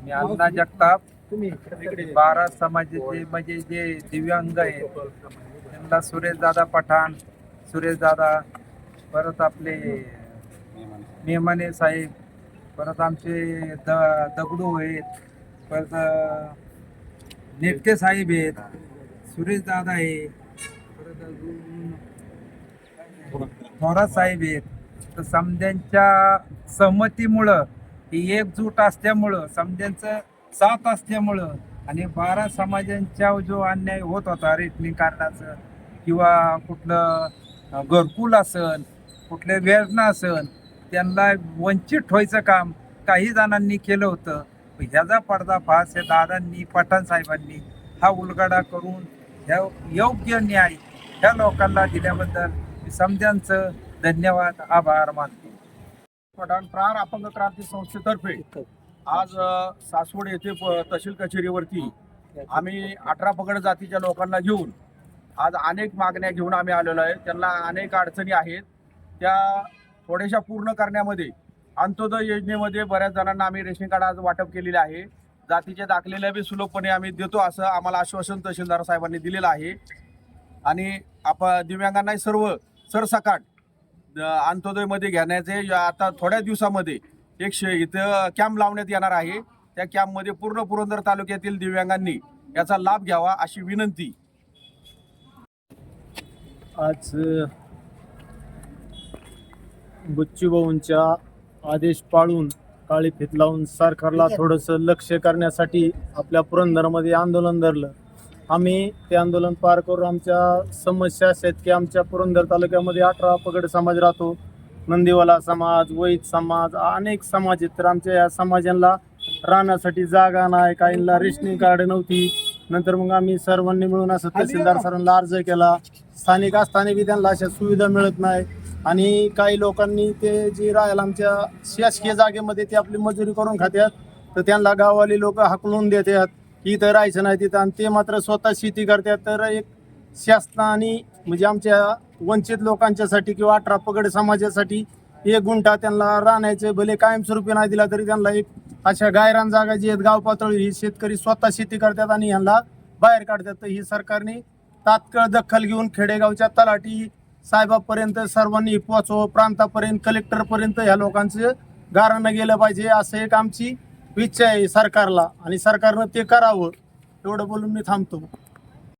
मी अण्णा जगताप. बारा समाजाचे म्हणजे जे दिव्यांग आहेत त्यांना सुरेश दादा पठाण सुरेश दादा परत आपले मेमाने साहेब परत आमचे द दगडू आहेत परत नेटके साहेब आहेत सुरेश दादा आहे परत अजून थोरात साहेब आहेत. तर समद्यांच्या सहमतीमुळं ही एकजूट असल्यामुळं समद्यांचं साथ असल्यामुळं आणि बारा समाजांच्या जो अन्याय होत होता रेटनिंग कार्डाचं किंवा कुठलं घरकुल असन कुठले वेदना असन त्यांना वंचित ठेवायचं काम काही जणांनी केलं होतं. ह्याचा पडदाफास या दादांनी पठाण साहेबांनी हा उलगडा करून ह्या योग्य न्याय ह्या लोकांना दिल्याबद्दल मी समद्यांचं धन्यवाद आभार मानतो. पठाण प्रार अपंग क्रांती संस्थेतर्फे आज सासवड येथे प- तहसील कचेरीवरती आम्ही अठरा पगड जातीच्या लोकांना घेऊन आज अनेक मागण्या घेऊन आम्ही आलेलो आहे. त्यांना अनेक अडचणी आहेत. त्या थोड्याशा पूर्ण करण्यामध्ये अंत्योदय योजनेमध्ये बऱ्याच जणांना आम्ही रेशन कार्ड आज वाटप केलेले आहे. जातीच्या दाखलेल्या बी सुलभपणे आम्ही देतो असं आम्हाला आश्वासन तहसीलदार साहेबांनी दिलेलं आहे. आणि आप दिव्यांगांना सर्व सरसकाट द- अंत्योदयमध्ये घेण्याचे या- आता थोड्या दिवसामध्ये एक श इथं कॅम्प लावण्यात येणार आहे. त्या कॅम्पमध्ये पूर्ण पुरंदर तालुक्यातील दिव्यांगांनी याचा लाभ घ्यावा अशी विनंती. आज बुच्चूभाऊंच्या आदेश पाळून काळी फित लावून सरकारला थोडंसं लक्ष करण्यासाठी आपल्या पुरंदरमध्ये आंदोलन धरलं. आम्ही ते आंदोलन पार करून आमच्या समस्या अशा आहेत की आमच्या पुरंदर तालुक्यामध्ये अठरा पगड समाज राहतो. नंदीवाला समाज वैद समाज अनेक समाज आहेत. तर आमच्या या समाजांना राहण्यासाठी जागा नाही काहींना रेशनिंग कार्ड नव्हती. नंतर मग आम्ही सर्वांनी मिळून असं तहसीलदार सरांना अर्ज केला. स्थानिक असताना त्यांना अशा सुविधा मिळत नाही. आणि काही लोकांनी ते जी राहायला आमच्या शासकीय जागेमध्ये ते आपली मजुरी करून खात्यात तर त्यांना गाववाली लोक हाकलून देतात. इथं राहायचं नाही तिथं. आणि ते मात्र स्वतः शेती करतात. तर एक शासनाने म्हणजे आमच्या वंचित लोकांच्यासाठी किंवा अठरा पगड समाजासाठी एक गुंठा त्यांना राहण्याचे भले कायमस्वरूपी नाही दिला तरी त्यांना एक अशा गायरान जागा जी आहेत गाव पातळी ही शेतकरी स्वतः शेती करतात आणि यांना बाहेर काढतात. तर ही सरकारने तात्काळ दखल घेऊन खेडेगावच्या तलाठी साहेबापर्यंत सर्वांनी पोहोचव प्रांतापर्यंत कलेक्टरपर्यंत ह्या लोकांचं गारानं गेलं पाहिजे. असं एक आमची इच्छा आहे सरकारला आणि सरकारनं ते करावं. एवढं बोलून मी थांबतो.